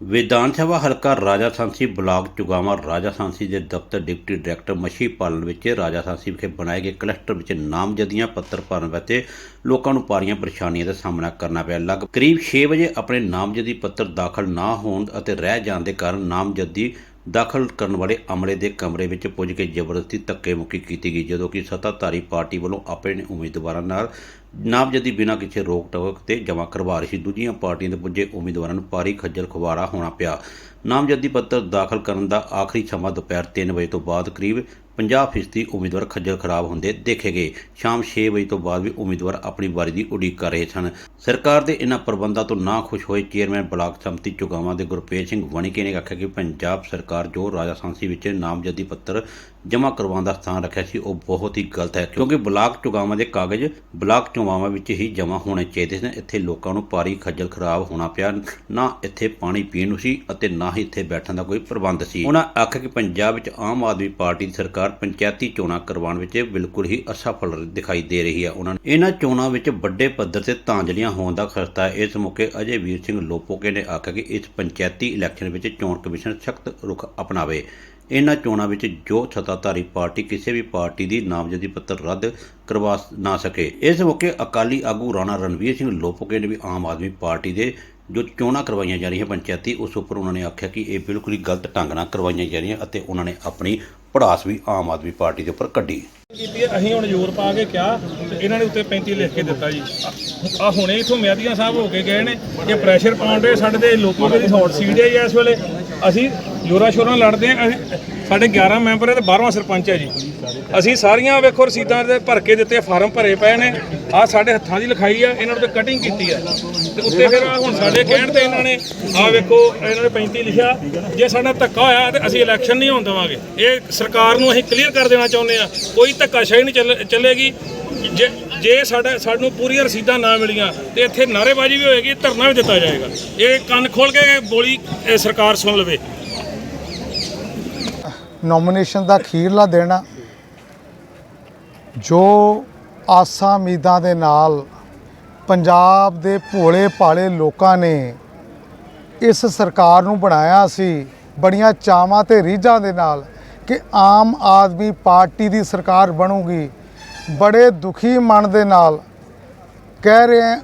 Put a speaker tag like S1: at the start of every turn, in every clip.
S1: ਵਿਧਾਨ ਸਭਾ ਹਲਕਾ ਰਾਜਾ ਸਾਂਸੀ ਬਲਾਕ ਚੁਗਾਵਾ ਰਾਜਾ ਸਾਂਸੀ ਦੇ ਦਫ਼ਤਰ ਡਿਪਟੀ ਡਾਇਰੈਕਟਰ ਮੱਛੀ ਪਾਲਣ ਵਿੱਚ ਰਾਜਾ ਸਾਂਸੀ ਵਿਖੇ ਬਣਾਏ ਗਏ ਕਲਸਟਰ ਵਿੱਚ ਨਾਮਜ਼ਦਗੀਆਂ ਪੱਤਰ ਭਰਨ ਵਾਸਤੇ ਲੋਕਾਂ ਨੂੰ ਪਾਰੀਆਂ ਪਰੇਸ਼ਾਨੀਆਂ ਦਾ ਸਾਹਮਣਾ ਕਰਨਾ ਪਿਆ ਲਗ ਕਰੀਬ 6 ਵਜੇ ਆਪਣੇ ਨਾਮਜ਼ਦੀ ਪੱਤਰ ਦਾਖਲ ਨਾ ਹੋਣ ਅਤੇ ਰਹਿ ਜਾਣ ਦੇ ਕਾਰਨ ਨਾਮਜ਼ਦੀ ਦਾਖਲ ਕਰਨ ਵਾਲੇ ਅਮਲੇ ਦੇ ਕਮਰੇ ਵਿੱਚ ਪੁੱਜ ਕੇ ਜ਼ਬਰਦਸਤੀ ਧੱਕੇ ਮੁੱਕੀ ਕੀਤੀ ਗਈ, ਜਦੋਂ ਕਿ ਸੱਤਾਧਾਰੀ ਪਾਰਟੀ ਵੱਲੋਂ ਆਪਣੇ ਉਮੀਦਵਾਰਾਂ ਨਾਲ ਨਾਮਜ਼ਦਗੀ ਬਿਨਾਂ ਕਿਸੇ ਰੋਕ ਟੋਕ ਤੇ ਜਮ੍ਹਾਂ ਕਰਵਾ ਰਹੀ ਸੀ ਦੂਜੀਆਂ ਪਾਰਟੀਆਂ ਦੇ ਪੁੱਜੇ ਉਮੀਦਵਾਰਾਂ ਨੂੰ ਭਾਰੀ ਖੱਜਲ ਖੁਆਰਾ ਹੋਣਾ ਪਿਆ। ਨਾਮਜ਼ਦਗੀ ਪੱਤਰ ਦਾਖਲ ਕਰਨ ਦਾ ਆਖਰੀ ਸਮਾਂ ਦੁਪਹਿਰ 3 ਵਜੇ ਤੋਂ ਬਾਅਦ ਕਰੀਬ 50% ਉਮੀਦਵਾਰ ਖੱਜਲ ਖਰਾਬ ਹੁੰਦੇ ਦੇਖੇ ਗਏ ਸ਼ਾਮ 6 ਵਜੇ ਤੋਂ ਬਾਅਦ ਵੀ ਉਮੀਦਵਾਰ ਆਪਣੀ ਵਾਰੀ ਦੀ ਉਡੀਕ ਕਰ ਰਹੇ ਸਨ। ਸਰਕਾਰ ਦੇ ਇਹਨਾਂ ਪ੍ਰਬੰਧਾਂ ਤੋਂ ਨਾ ਖੁਸ਼ ਹੋਏ ਚੇਅਰਮੈਨ ਬਲਾਕ ਸੰਮਤੀ ਚੁਗਾਵਾਂ ਦੇ ਗੁਰਪ੍ਰੀਤ ਸਿੰਘ ਵਣੀਕੇ ਨੇ ਆਖਿਆ ਕਿ ਪੰਜਾਬ ਸਰਕਾਰ ਜੋ ਰਾਜਾ ਸਾਂਸੀ ਵਿੱਚ ਨਾਮਜ਼ਦਗੀ ਪੱਤਰ ਜਮ੍ਹਾਂ ਕਰਵਾਉਣ ਦਾ ਸਥਾਨ ਰੱਖਿਆ ਸੀ, ਉਹ ਬਹੁਤ ਹੀ ਗਲਤ ਹੈ, ਕਿਉਂਕਿ ਬਲਾਕ ਚੁਗਾਵਾਂ ਦੇ ਕਾਗਜ਼ ਬਲਾਕ ਚੁਗਾਵਾਂ ਵਿੱਚ ਹੀ ਜਮ੍ਹਾਂ ਹੋਣੇ ਚਾਹੀਦੇ ਸਨ। ਇੱਥੇ ਲੋਕਾਂ ਨੂੰ ਭਾਰੀ ਖੱਜਲ ਖਰਾਬ ਹੋਣਾ ਪਿਆ, ਨਾ ਇੱਥੇ ਪਾਣੀ ਪੀਣ ਨੂੰ ਸੀ ਅਤੇ ਨਾ ਹੀ ਇੱਥੇ ਬੈਠਣ ਦਾ ਕੋਈ ਪ੍ਰਬੰਧ ਸੀ। ਉਹਨਾਂ ਆਖਿਆ ਕਿ ਪੰਜਾਬ ਵਿੱਚ ਆਮ ਆਦਮੀ ਪਾਰਟੀ ਦੀ ਸਰਕਾਰ ਪੰਚਾਇਤੀ ਚੋਣਾਂ ਕਰਵਾਉਣ ਵਿੱਚ ਬਿਲਕੁਲ ਹੀ ਅਸਫਲ ਦਿਖਾਈ ਦੇ ਰਹੀ ਹੈ। ਉਹਨਾਂ ਨੇ ਇਹਨਾਂ ਚੋਣਾਂ ਵਿੱਚ ਵੱਡੇ ਪੱਧਰ ਤੇ ਤਾਂਜਲੀਆਂ ਹੋਣ ਦਾ ਖਸਤਾ ਹੈ। ਇਸ ਮੌਕੇ ਅਜੇ ਵੀਰ ਸਿੰਘ ਲੋਪੋਕੇ ਨੇ ਆਖਿਆ ਕਿ ਇਸ ਪੰਚਾਇਤੀ ਇਲੈਕਸ਼ਨ ਵਿੱਚ ਚੋਣ ਕਮਿਸ਼ਨ ਸਖਤ ਰੁਖ ਅਪਣਾਵੇ। ਇਹਨਾਂ ਚੋਣਾਂ ਵਿੱਚ ਜੋ ਸੱਤਾਧਾਰੀ ਪਾਰਟੀ ਕਿਸੇ ਵੀ ਪਾਰਟੀ ਦੀ ਨਾਮਜ਼ਦਗੀ ਪੱਤਰ ਰੱਦ ਕਰਵਾ ਨਾ ਸਕੇ। ਇਸ ਮੌਕੇ ਅਕਾਲੀ ਆਗੂ ਰਾਣਾ ਰਣਵੀਰ ਸਿੰਘ ਲੋਪੋਕੇ ਨੇ ਵੀ ਆਮ ਆਦਮੀ ਪਾਰਟੀ ਦੇ ਜੋ ਚੋਣਾਂ ਕਰਵਾਈਆਂ ਜਾ ਰਹੀਆਂ ਪੰਚਾਇਤੀ, ਉਸ ਉੱਪਰ ਉਹਨਾਂ ਨੇ ਆਖਿਆ ਕਿ ਇਹ ਬਿਲਕੁਲ ਹੀ ਗਲਤ ਢੰਗ ਨਾਲ ਕਰਵਾਈਆਂ ਜਾ ਰਹੀਆਂ ਅਤੇ ਉਹਨਾਂ ਨੇ ਆਪਣੀ ਪੜਾਸ ਵੀ ਆਮ ਆਦਮੀ ਪਾਰਟੀ ਦੇ ਉੱਪਰ ਕੱਢੀ।
S2: ਕੀਤੀ ਅਸੀਂ ਹੁਣ ਜ਼ੋਰ ਪਾ ਕੇ ਕਿਹਾ ਤੇ ਇਹਨਾਂ ਨੇ ਉੱਤੇ 35 ਲਿਖ ਕੇ ਦਿੱਤਾ ਜੀ। ਆ ਹੁਣੇ ਇਥੋਂ ਮਿਆਦੀਆਂ ਸਾਹਿਬ ਹੋ ਕੇ ਗਏ ਨੇ, ਇਹ ਪ੍ਰੈਸ਼ਰ ਪਾਉਣ ਦੇ ਸਾਡੇ ਦੇ ਲੋਕਾਂ ਦੀ ਹੌਟ ਸੀਟ ਹੈ ਇਸ ਵੇਲੇ। ਅਸੀਂ ਜੋਰਾ ਸ਼ੋਰਾਂ ਲੜਦੇ ਆ, ਅਸੀਂ ਸਾਡੇ 11 ਮੈਂਬਰ ਹੈ ਤੇ 12ਵਾਂ ਸਰਪੰਚ ਹੈ ਜੀ। ਅਸੀਂ ਸਾਰੀਆਂ ਵੇਖੋ ਰਸੀਦਾਂ ਦੇ ਭਰ ਕੇ ਦਿੱਤੇ, ਫਾਰਮ ਭਰੇ ਪਏ ਨੇ। ਆ ਸਾਡੇ ਹੱਥਾਂ ਦੀ ਲਿਖਾਈ ਆ, ਇਹਨਾਂ ਨੂੰ ਤੇ ਕਟਿੰਗ ਕੀਤੀ ਹੈ ਤੇ ਉੱਤੇ ਫਿਰ ਆਹ ਹੁਣ ਸਾਡੇ ਕਹਿਣ ਤੇ ਇਹਨਾਂ ਨੇ ਆ ਵੇਖੋ, ਇਹਨਾਂ ਨੇ 35 ਲਿਖਿਆ, ਜੇ ਸਾਡਾ ਧੱਕਾ ਹੋਇਆ ਤੇ ਅਸੀਂ ਇਲੈਕਸ਼ਨ ਨਹੀਂ ਹੋਣ ਦੇਵਾਂਗੇ। ਇਹ ਸਰਕਾਰ ਨੂੰ ਅਸੀਂ ਕਲੀਅਰ ਕਰ ਦੇਣਾ ਚਾਹੁੰਦੇ ਆ, ਕੋਈ ਧੱਕਾਸ਼ਾਹੀ ਨਹੀਂ ਚੱਲ- ਚੱਲੇਗੀ। ਜੇ ਜੇ ਸਾਡਾ, ਸਾਨੂੰ ਪੂਰੀਆਂ ਰਸੀਦਾਂ ਨਾ ਮਿਲੀਆਂ, ਤੇ ਇੱਥੇ ਨਾਅਰੇਬਾਜ਼ੀ ਵੀ ਹੋਏਗੀ, ਧਰਨਾ ਵੀ ਦਿੱਤਾ ਜਾਏਗਾ। ਇਹ ਕੰਨ ਖੋਲ ਕੇ ਬੋਲੀ, ਇਹ ਸਰਕਾਰ ਸੁਣ ਲਵੇ।
S3: ਨੋਮੀਨੇਸ਼ਨ ਦਾ ਖੀਰਲਾ ਦਿਨ ਆ ਜੋ ਆਸਾਂ ਉਮੀਦਾਂ ਦੇ ਨਾਲ ਪੰਜਾਬ ਦੇ ਭੋਲੇ ਭਾਲੇ ਲੋਕਾਂ ਨੇ ਇਸ ਸਰਕਾਰ ਨੂੰ ਬਣਾਇਆ ਸੀ, ਬੜੀਆਂ ਚਾਵਾਂ ਤੇ ਰੀਝਾਂ ਦੇ ਨਾਲ ਕਿ ਆਮ ਆਦਮੀ ਪਾਰਟੀ ਦੀ ਸਰਕਾਰ ਬਣੂਗੀ, ਬੜੇ ਦੁਖੀ ਮਨ ਦੇ ਨਾਲ ਕਹਿ ਰਹੇ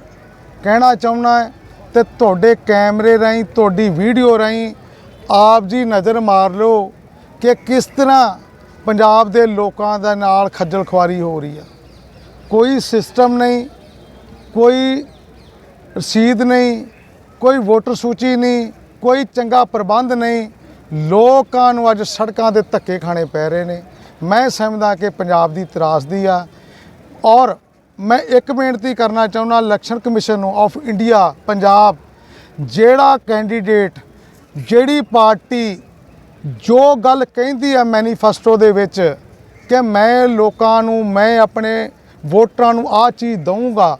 S3: ਕਹਿਣਾ ਚਾਹੁੰਦਾ ਹੈ ਤੇ ਤੁਹਾਡੇ ਕੈਮਰੇ ਰਾਹੀਂ, ਤੁਹਾਡੀ ਵੀਡੀਓ ਰਾਹੀਂ ਆਪ ਜੀ ਨਜ਼ਰ ਮਾਰ ਲਓ ਕਿ ਕਿਸ ਤਰ੍ਹਾਂ ਪੰਜਾਬ ਦੇ ਲੋਕਾਂ ਦੇ ਨਾਲ ਖੱਜਲ ਖੁਆਰੀ ਹੋ ਰਹੀ ਆ। ਕੋਈ ਸਿਸਟਮ ਨਹੀਂ, ਕੋਈ ਰਸੀਦ ਨਹੀਂ, ਕੋਈ ਵੋਟਰ ਸੂਚੀ ਨਹੀਂ, ਕੋਈ ਚੰਗਾ ਪ੍ਰਬੰਧ ਨਹੀਂ, ਲੋਕਾਂ ਨੂੰ ਅੱਜ ਸੜਕਾਂ ਦੇ ਧੱਕੇ ਖਾਣੇ ਪੈ ਰਹੇ ਨੇ। ਮੈਂ ਸਮਝਦਾ ਕਿ ਪੰਜਾਬ ਦੀ ਤਰਾਸਦੀ ਆ ਔਰ ਮੈਂ ਇੱਕ ਬੇਨਤੀ ਕਰਨਾ ਚਾਹੁੰਦਾ, ਇਲੈਕਸ਼ਨ ਕਮਿਸ਼ਨ ਨੂੰ ਆਫ ਇੰਡੀਆ, ਪੰਜਾਬ, ਜਿਹੜਾ ਕੈਂਡੀਡੇਟ ਜਿਹੜੀ ਪਾਰਟੀ ਜੋ ਗੱਲ ਕਹਿੰਦੀ ਹੈ ਮੈਨੀਫੈਸਟੋ ਦੇ ਵਿੱਚ ਕਿ ਮੈਂ ਲੋਕਾਂ ਨੂੰ ਮੈਂ ਆਪਣੇ ਵੋਟਰਾਂ ਨੂੰ ਆ ਚੀਜ਼ ਦਊਂਗਾ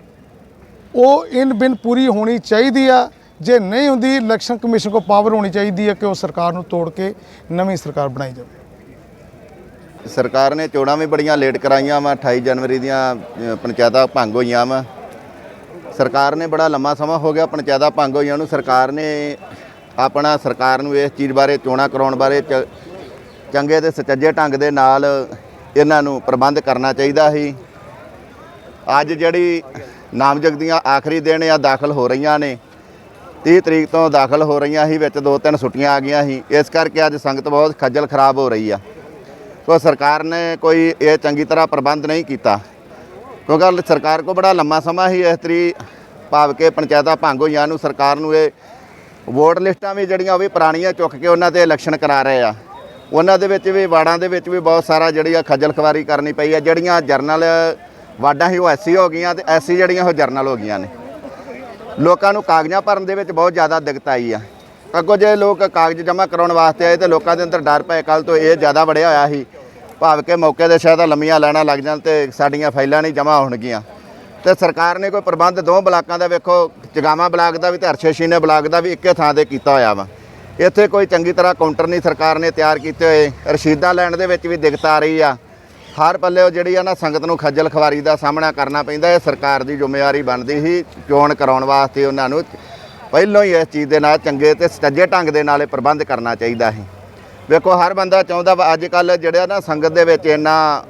S3: ਉਹ ਇਨ ਬਿਨ ਪੂਰੀ ਹੋਣੀ ਚਾਹੀਦੀ ਆ। ਜੇ ਨਹੀਂ ਹੁੰਦੀ ਇਲੈਕਸ਼ਨ ਕਮਿਸ਼ਨ ਕੋ ਪਾਵਰ ਹੋਣੀ ਚਾਹੀਦੀ ਹੈ ਕਿ ਉਹ ਸਰਕਾਰ ਨੂੰ ਤੋੜ ਕੇ ਨਵੀਂ ਸਰਕਾਰ ਬਣਾਈ ਜਾਵੇ।
S4: ਸਰਕਾਰ ਨੇ ਚੋਣਾਂ ਵੀ ਬੜੀਆਂ ਲੇਟ ਕਰਾਈਆਂ ਵਾ 28 ਜਨਵਰੀ ਦੀਆਂ ਅ, ਪੰਚਾਇਤਾਂ ਭੰਗ ਹੋਈਆਂ ਵਾ। ਸਰਕਾਰ ਨੇ ਬੜਾ ਲੰਮਾ ਸਮਾਂ ਹੋ ਗਿਆ ਪੰਚਾਇਤਾਂ ਭੰਗ ਹੋਈਆਂ ਨੂੰ। ਸਰਕਾਰ ਨੇ ਆਪਣਾ ਸਰਕਾਰ ਨੂੰ ਇਸ ਚੀਜ਼ ਬਾਰੇ, ਚੋਣਾਂ ਕਰਾਉਣ ਬਾਰੇ ਚ- ਚੰਗੇ ਤੇ ਸੁਚੱਜੇ ਢੰਗ ਦੇ ਨਾਲ ਇਹਨਾਂ ਨੂੰ ਪ੍ਰਬੰਧ ਕਰਨਾ ਚਾਹੀਦਾ ਸੀ। ਅੱਜ ਜਿਹੜੀ ਨਾਮਜ਼ਦਗੀਆਂ ਆਖਰੀ ਦਿਨ ਆ, ਦਾਖਲ ਹੋ ਰਹੀਆਂ ਨੇ। 30 ਤਰੀਕ ਤੋਂ ਦਾਖਲ ਹੋ ਰਹੀਆਂ ਸੀ, ਵਿੱਚ ਦੋ ਤਿੰਨ ਛੁੱਟੀਆਂ ਆ ਗਈਆਂ ਸੀ। ਇਸ ਕਰਕੇ ਅੱਜ ਸੰਗਤ ਬਹੁਤ ਖੱਜਲ ਖਰਾਬ ਹੋ ਰਹੀ ਆ। ਸੋ ਸਰਕਾਰ ਨੇ ਕੋਈ ਇਹ ਚੰਗੀ ਤਰ੍ਹਾਂ ਪ੍ਰਬੰਧ ਨਹੀਂ ਕੀਤਾ। ਕਿਉਂਕਿ ਸਰਕਾਰ ਕੋ ਬੜਾ ਲੰਮਾ ਸਮਾਂ ਹੀ ਇਸ ਤਰੀ ਭਾਵ ਕੇ ਪੰਚਾਇਤਾਂ ਭੰਗ ਹੋਈਆਂ ਨੂੰ ਸਰਕਾਰ ਨੂੰ ਇਹ ਵੋਟ ਲਿਸਟਾਂ ਵੀ ਜਿਹੜੀਆਂ ਉਹ ਵੀ ਪੁਰਾਣੀਆਂ ਚੁੱਕ ਕੇ ਉਹਨਾਂ ਤੇ ਇਲੈਕਸ਼ਨ ਕਰਾ ਰਹੇ ਆ। ਉਹਨਾਂ ਦੇ ਵਿੱਚ ਵੀ, ਵਾਰਡਾਂ ਦੇ ਵਿੱਚ ਵੀ ਬਹੁਤ ਸਾਰਾ ਜਿਹੜੀ ਆ ਖੱਜਲ ਖਵਾਰੀ ਕਰਨੀ ਪਈ ਆ। ਜਿਹੜੀਆਂ ਜਰਨਲ, ਵਾਰਡਾਂ ਸੀ ਉਹ ਐਸਸੀ ਹੋ ਗਈਆਂ ਤੇ ਐਸਸੀ ਜਿਹੜੀਆਂ ਉਹ ਜਰਨਲ ਹੋ ਗਈਆਂ ਨੇ। ਲੋਕਾਂ ਨੂੰ ਕਾਗਜ਼ਾਂ ਭਰਨ ਦੇ ਵਿੱਚ ਬਹੁਤ ਜ਼ਿਆਦਾ ਦਿੱਕਤ ਆਈ ਆ। ਅੱਗੋਂ ਜੇ ਲੋਕ ਕਾਗਜ਼ ਜਮ੍ਹਾਂ ਕਰਾਉਣ ਵਾਸਤੇ ਆਏ ਤੇ ਲੋਕਾਂ ਦੇ ਅੰਦਰ ਡਰ ਪਏ। ਕੱਲ ਤੋਂ ਇਹ ਜ਼ਿਆਦਾ ਵੜਿਆ ਹੋਇਆ ਸੀ। ਭਾਵ ਕਿ ਮੌਕੇ ਦੇ ਸ਼ਾਇਦ ਲੰਮੀਆਂ ਲੈਣਾ ਲੱਗ ਜਾਣ ਤੇ ਸਾਡੀਆਂ ਫਾਈਲਾਂ ਨਹੀਂ ਜਮ੍ਹਾਂ ਹੋਣਗੀਆਂ। ਤੇ ਸਰਕਾਰ ਨੇ ਕੋਈ ਪ੍ਰਬੰਧ ਦੋ ਬਲਾਕਾਂ ਦਾ ਵੇਖੋ ਚਗਾਵਾ ਬਲਾਕ ਦਾ ਵੀ ਤੇ ਹਰਸ਼ੇਸ਼ੀਨੇ ਬਲਾਕ ਦਾ ਵੀ ਇੱਕੇ ਥਾਂ ਤੇ ਕੀਤਾ ਹੋਇਆ ਵਾ। ਇੱਥੇ ਕੋਈ ਚੰਗੀ ਤਰ੍ਹਾਂ ਕਾਊਂਟਰ ਨਹੀਂ ਸਰਕਾਰ ਨੇ ਤਿਆਰ ਕੀਤੇ ਹੋਏ। ਰਸੀਦਾਂ ਲੈਣ ਦੇ ਵਿੱਚ ਵੀ ਦਿੱਕਤ ਆ ਰਹੀ ਆ। ਹਰ ਪੱਲੇ ਉਹ ਜਿਹੜੀ ਆ ਨਾ ਸੰਗਤ ਨੂੰ ਖੱਜਲ ਖਵਾਰੀ ਦਾ ਸਾਹਮਣਾ ਕਰਨਾ ਪੈਂਦਾ, ਇਹ ਸਰਕਾਰ ਦੀ ਜ਼ਿੰਮੇਵਾਰੀ ਬਣਦੀ ਸੀ ਚੋਣ ਕਰਾਉਣ ਵਾਸਤੇ ਉਹਨਾਂ ਨੂੰ। ਪਹਿਲਾਂ ਹੀ ਇਸ ਚੀਜ਼ ਦੇ ਨਾਲ ਚੰਗੇ ਤੇ ਸਟੱਜੇ ਢੰਗ ਦੇ ਨਾਲ ਇਹ ਪ੍ਰਬੰਧ ਕਰਨਾ ਚਾਹੀਦਾ ਸੀ। ਵੇਖੋ, ਹਰ ਬੰਦਾ ਚਾਹੁੰਦਾ ਵਾ, ਅੱਜ ਕੱਲ ਜਿਹੜਾ ਨਾ ਸੰਗਤ ਦੇ ਵਿੱਚ ਇੰਨਾ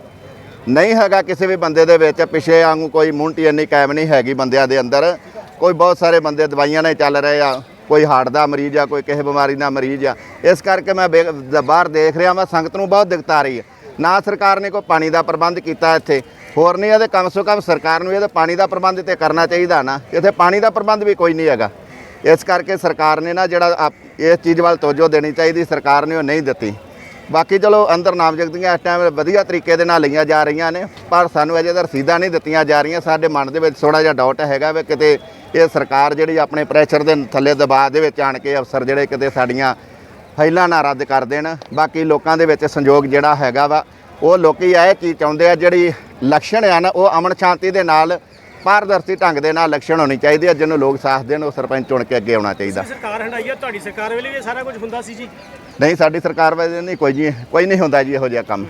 S4: ਨਹੀਂ ਹੈਗਾ ਕਿਸੇ ਵੀ ਬੰਦੇ ਦੇ ਵਿੱਚ। ਪਿਛੇ ਵਾਂਗੂ ਕੋਈ ਮੁੰਟੀ ਇੰਨੀ ਕਾਇਮ ਨਹੀਂ ਹੈਗੀ ਬੰਦਿਆਂ ਦੇ ਅੰਦਰ। ਕੋਈ ਬਹੁਤ ਸਾਰੇ ਬੰਦੇ ਦਵਾਈਆਂ ਨਾਲ ਚੱਲ ਰਹੇ ਆ। ਕੋਈ ਹਾਰਟ ਦਾ ਮਰੀਜ਼ ਆ, ਕੋਈ ਕਿਸੇ ਬਿਮਾਰੀ ਦਾ ਮਰੀਜ਼ ਆ। ਇਸ ਕਰਕੇ ਮੈਂ ਬੇ- ਬਾਹਰ ਦੇਖ ਰਿਹਾ ਮੈਂ ਸੰਗਤ ਨੂੰ ਬਹੁਤ ਦਿੱਕਤ ਆ ਰਹੀ ਹੈ। ਨਾ ਸਰਕਾਰ ਨੇ ਕੋਈ ਪਾਣੀ ਦਾ ਪ੍ਰਬੰਧ ਕੀਤਾ ਇੱਥੇ। ਹੋਰ ਨਹੀਂ ਇਹਦੇ ਕਮ ਸੋ ਕਮ ਸਰਕਾਰ ਨੂੰ ਇਹਦੇ ਪਾਣੀ ਦਾ ਪ੍ਰਬੰਧ ਤੇ ਕਰਨਾ ਚਾਹੀਦਾ ਨਾ। ਇੱਥੇ ਪਾਣੀ ਦਾ ਪ੍ਰਬੰਧ ਵੀ ਕੋਈ ਨਹੀਂ ਹੈਗਾ। ਇਸ ਕਰਕੇ ਸਰਕਾਰ ਨੇ ਨਾ ਜਿਹੜਾ ਆਪ- ਇਸ ਚੀਜ਼ ਵੱਲ ਤਵੱਜੋ ਦੇਣੀ ਚਾਹੀਦੀ। ਸਰਕਾਰ ਨੇ ਉਹ ਨਹੀਂ ਦਿੱਤੀ। ਬਾਕੀ ਚਲੋ ਅੰਦਰ ਨਾਮਜ਼ਦਗੀਆਂ ਇਸ ਟਾਈਮ ਵਧੀਆ ਤਰੀਕੇ ਦੇ ਨਾਲ ਲਈਆਂ ਜਾ ਰਹੀਆਂ ਨੇ, ਪਰ ਸਾਨੂੰ ਅਜੇ ਤੱਕ ਰਸੀਦਾਂ ਨਹੀਂ ਦਿੱਤੀਆਂ ਜਾ ਰਹੀਆਂ। ਸਾਡੇ ਮਨ ਦੇ ਵਿੱਚ ਥੋੜਾ ਜਿਹਾ ਡਾਊਟ ਹੈਗਾ ਵੀ ਕਿਤੇ ਇਹ ਸਰਕਾਰ ਜਿਹੜੀ ਆਪਣੇ ਪ੍ਰੈਸ਼ਰ ਦੇ ਥੱਲੇ ਦਬਾਅ ਦੇ ਵਿੱਚ ਆਣ ਕੇ ਅਫਸਰ ਜਿਹੜੇ ਕਿਤੇ ਸਾਡੀਆਂ ਫਾਈਲਾਂ ਨਾ ਰੱਦ ਕਰ ਦੇਣ। ਬਾਕੀ ਲੋਕਾਂ ਦੇ ਵਿੱਚ ਸੰਯੋਗ ਜਿਹੜਾ ਹੈਗਾ ਵਾ, ਉਹ ਲੋਕੀ ਇਹ ਚੀਜ਼ ਚਾਹੁੰਦੇ ਆ ਜਿਹੜੀ ਲਕਸ਼ਣ ਆ ਨਾ, ਉਹ ਅਮਨ ਸ਼ਾਂਤੀ ਦੇ ਨਾਲ ਪਾਰਦਰਸ਼ੀ ਢੰਗ ਦੇ ਨਾਲ ਲਕਸ਼ਣ ਹੋਣੀ ਚਾਹੀਦੀ ਹੈ ਜਿਹਨੂੰ ਲੋਕ ਸਾਥ ਦੇਣ ਉਹ ਸਰਪੰਚ ਚੁਣ ਕੇ ਅੱਗੇ ਆਉਣਾ ਚਾਹੀਦਾ।
S5: ਸਰਕਾਰ ਹੰਡਾਈ ਆ ਤੁਹਾਡੀ ਸਰਕਾਰ ਵੇਲੇ ਵੀ ਇਹ ਸਾਰਾ ਕੁਝ ਹੁੰਦਾ ਸੀ ਜੀ।
S4: ਨਹੀਂ ਸਾਡੀ ਸਰਕਾਰ ਵੇਲੇ ਨਹੀਂ ਕੋਈ ਜੀ ਕੋਈ ਨਹੀਂ ਹੁੰਦਾ ਜੀ ਇਹੋ ਜਿਹਾ ਕੰਮ।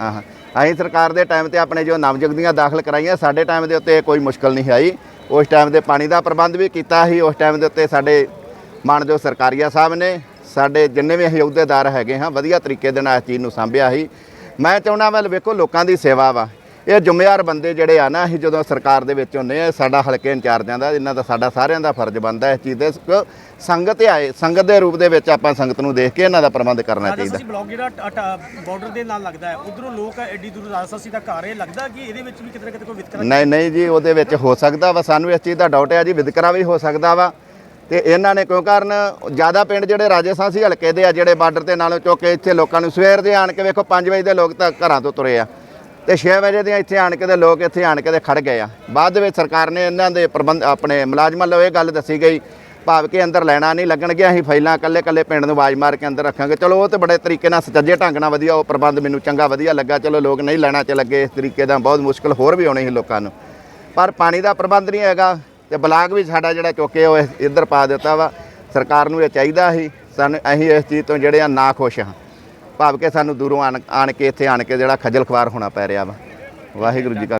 S4: ਹਾਂ ਹਾਂ। ਅਸੀਂ ਸਰਕਾਰ ਦੇ ਟਾਈਮ ਤੇ ਆਪਣੇ ਜੋ ਨਵਜਗਦੀਆਂ ਦਾਖਲ ਕਰਾਈਆਂ ਸਾਡੇ ਟਾਈਮ ਦੇ ਉੱਤੇ ਕੋਈ ਮੁਸ਼ਕਲ ਨਹੀਂ ਆਈ। ਉਸ ਟਾਈਮ ਦੇ ਪਾਣੀ ਦਾ ਪ੍ਰਬੰਧ ਵੀ ਕੀਤਾ ਸੀ ਉਸ ਟਾਈਮ ਦੇ ਉੱਤੇ ਸਾਡੇ ਮਾਨਯੋਗ ਸਰਕਾਰੀਆ ਸਾਹਿਬ ਨੇ ਸਾਡੇ ਜਿੰਨੇ ਵੀ ਅਸੀਂ ਅਹੁਦੇਦਾਰ ਹੈਗੇ ਹਾਂ ਵਧੀਆ ਤਰੀਕੇ ਦੇ ਨਾਲ ਇਸ ਚੀਜ਼ ਨੂੰ ਸੰਭਿਆ ਸੀ। ਮੈਂ ਚਾਹੁੰਦਾ ਵੱਲ ਵੇਖੋ ਲੋਕਾਂ ਦੀ ਸੇਵਾ ਵਾ। ਇਹ ਜ਼ਿੰਮੇਵਾਰ ਬੰਦੇ ਜਿਹੜੇ ਆ ਨਾ ਅਸੀਂ ਜਦੋਂ ਸਰਕਾਰ ਦੇ ਵਿੱਚ ਹੁੰਦੇ ਆ ਸਾਡਾ ਹਲਕੇ ਇੰਚਾਰਜਾਂ ਦਾ ਇਹਨਾਂ ਦਾ ਸਾਡਾ ਸਾਰਿਆਂ ਦਾ ਫਰਜ਼ ਬਣਦਾ ਇਸ ਚੀਜ਼ ਦੇ ਸੰਗਤ ਆਏ ਸੰਗਤ ਦੇ ਰੂਪ ਦੇ ਵਿੱਚ ਆਪਾਂ ਸੰਗਤ ਨੂੰ ਦੇਖ ਕੇ ਇਹਨਾਂ ਦਾ ਪ੍ਰਬੰਧ ਕਰਨਾ ਚਾਹੀਦਾ।
S5: ਸੀ ਬਲੌਕ ਜਿਹੜਾ ਬਾਰਡਰ ਦੇ ਨਾਲ ਲੱਗਦਾ ਹੈ ਉਧਰੋਂ ਲੋਕ ਐਡੀ ਦੂਰ ਰਾਜਸਾਸੀ ਦਾ ਘਰ ਹੈ ਲੱਗਦਾ ਕਿ ਇਹਦੇ ਵਿੱਚ ਵੀ ਕਿਤੇ ਨਾ ਕਿਤੇ ਕੋਈ ਵਿਤਕਰਾ
S4: ਨਹੀਂ ਨਹੀਂ ਜੀ ਉਹਦੇ ਵਿੱਚ ਹੋ ਸਕਦਾ ਵਾ ਸਾਨੂੰ ਇਸ ਚੀਜ਼ ਦਾ ਡਾਊਟ ਹੈ ਜੀ ਵਿਦਕਰਾ ਵੀ ਹੋ ਸਕਦਾ ਵਾ। ਤੇ ਇਹਨਾਂ ਨੇ ਕਿਉਂ ਕਾਰਨ ਜ਼ਿਆਦਾ ਪਿੰਡ ਜਿਹੜੇ ਰਾਜਸਥਾਨੀ ਹਲਕੇ ਦੇ ਆ ਜਿਹੜੇ ਬਾਰਡਰ ਤੇ ਨਾਲੋਂ ਚੁੱਕ ਕੇ ਇੱਥੇ ਲੋਕਾਂ ਨੂੰ ਸਵੇਰ ਦੇ ਆਣ ਕੇ ਵੇਖੋ 5 ਵਜੇ ਦੇ ਲੋਕ ਤਾਂ ਘਰਾਂ ਤੋਂ ਤੁਰੇ ਆ। ਤੇ 6 ਵਜੇ ਦੀਆਂ ਇੱਥੇ ਆਣ ਕੇ ਦੇ ਲੋਕ ਇੱਥੇ ਆਣ ਕੇ ਦੇ ਖੜ ਗਏ ਆ। ਬਾਅਦ ਦੇ ਵਿੱਚ ਸਰਕਾਰ ਨੇ ਇਹਨਾਂ ਦੇ ਪ੍ਰਬੰਧ, ਆਪਣੇ ਮੁਲਾਜ਼ਮਾਂ ਵੱਲੋਂ ਇਹ ਗੱਲ ਦੱਸੀ ਗਈ, ਭਾਵ ਕਿ ਅੰਦਰ ਲੈਣਾ ਨਹੀਂ ਲੱਗਣਗੇ, ਅਸੀਂ ਫਾਈਲਾਂ ਇਕੱਲੇ ਇਕੱਲੇ ਪਿੰਡ ਨੂੰ ਆਵਾਜ਼ ਮਾਰ ਕੇ ਅੰਦਰ ਰੱਖਾਂਗੇ। ਚਲੋ, ਉਹ ਤੇ ਬੜੇ ਤਰੀਕੇ ਨਾਲ ਸੁਚੱਜੇ ਢੰਗ ਨਾਲ ਵਧੀਆ ਉਹ ਪ੍ਰਬੰਧ ਮੈਨੂੰ ਚੰਗਾ ਵਧੀਆ ਲੱਗਾ। ਚਲੋ, ਲੋਕ ਨਹੀਂ ਲੈਣਾ ਚ ਲੱਗੇ, ਇਸ ਤਰੀਕੇ ਦਾ ਬਹੁਤ ਮੁਸ਼ਕਲ ਹੋਰ ਵੀ ਆਉਣੀ ਸੀ ਲੋਕਾਂ ਨੂੰ। ਪਰ ਪਾਣੀ ਦਾ ਪ੍ਰਬੰਧ ਨਹੀਂ ਹੈਗਾ ਤੇ ਬਲਾਕ ਵੀ ਸਾਡਾ ਜਿਹੜਾ ਚੁੱਕੇ ਉਹ ਇੱਧਰ ਪਾ ਦਿੱਤਾ ਵਾ। ਸਰਕਾਰ ਨੂੰ ਇਹ ਚਾਹੀਦਾ ਸੀ, ਸਾਨੂੰ ਅਸੀਂ ਇਸ ਚੀਜ਼ ਤੋਂ ਜਿਹੜੇ ਆ ਨਾ ਖੁਸ਼ ਹਾਂ। ਭਾਵ ਕਿ ਸਾਨੂੰ ਦੂਰੋਂ ਆਣ ਆਣ ਕੇ ਇੱਥੇ ਆਣ ਕੇ ਜਿਹੜਾ ਖੱਜਲ ਖਵਾਰ ਹੋਣਾ ਪੈ ਰਿਹਾ ਵਾ। ਵਾਹਿਗੁਰੂ ਜੀ ਕਾ